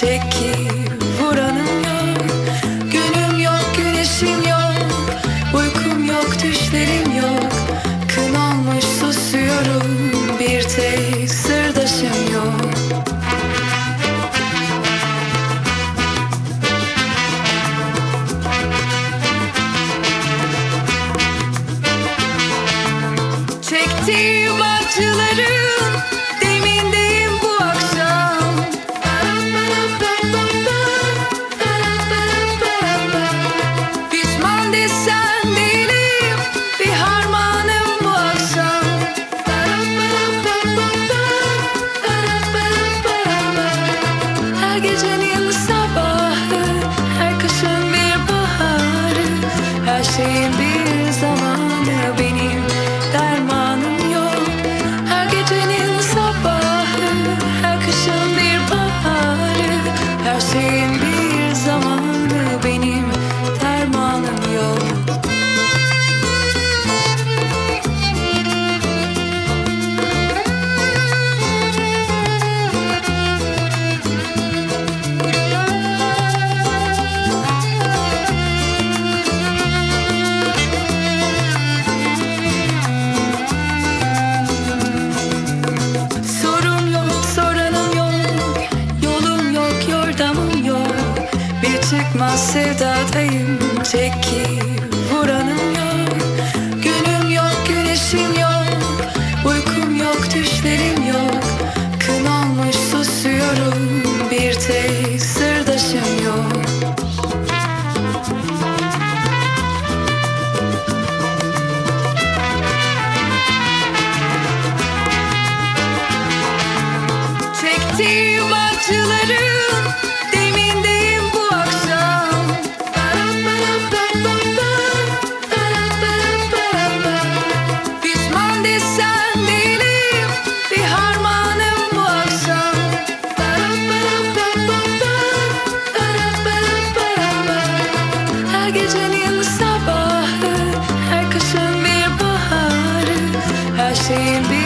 çekip vuranım yok. Günüm yok güneşim yok. Uykum yok düşlerim yok. Kın olmuş susuyorum. Bir tek sırdaşım yok. Çektiğim acıların gecenin sabahı, her kışın bir baharı Her şeyin bir zamanı benim dermanım yok. Her gecenin sabahı, her kışın bir baharı Her şeyin bir zamanı benim sevdadayım Çekip vuranım yok. Günüm yok, güneşim yok. Uykum yok, düşlerim yok. Kın olmuş susuyorum. Bir tek sırdaşım yok. Çektiğim acıların Her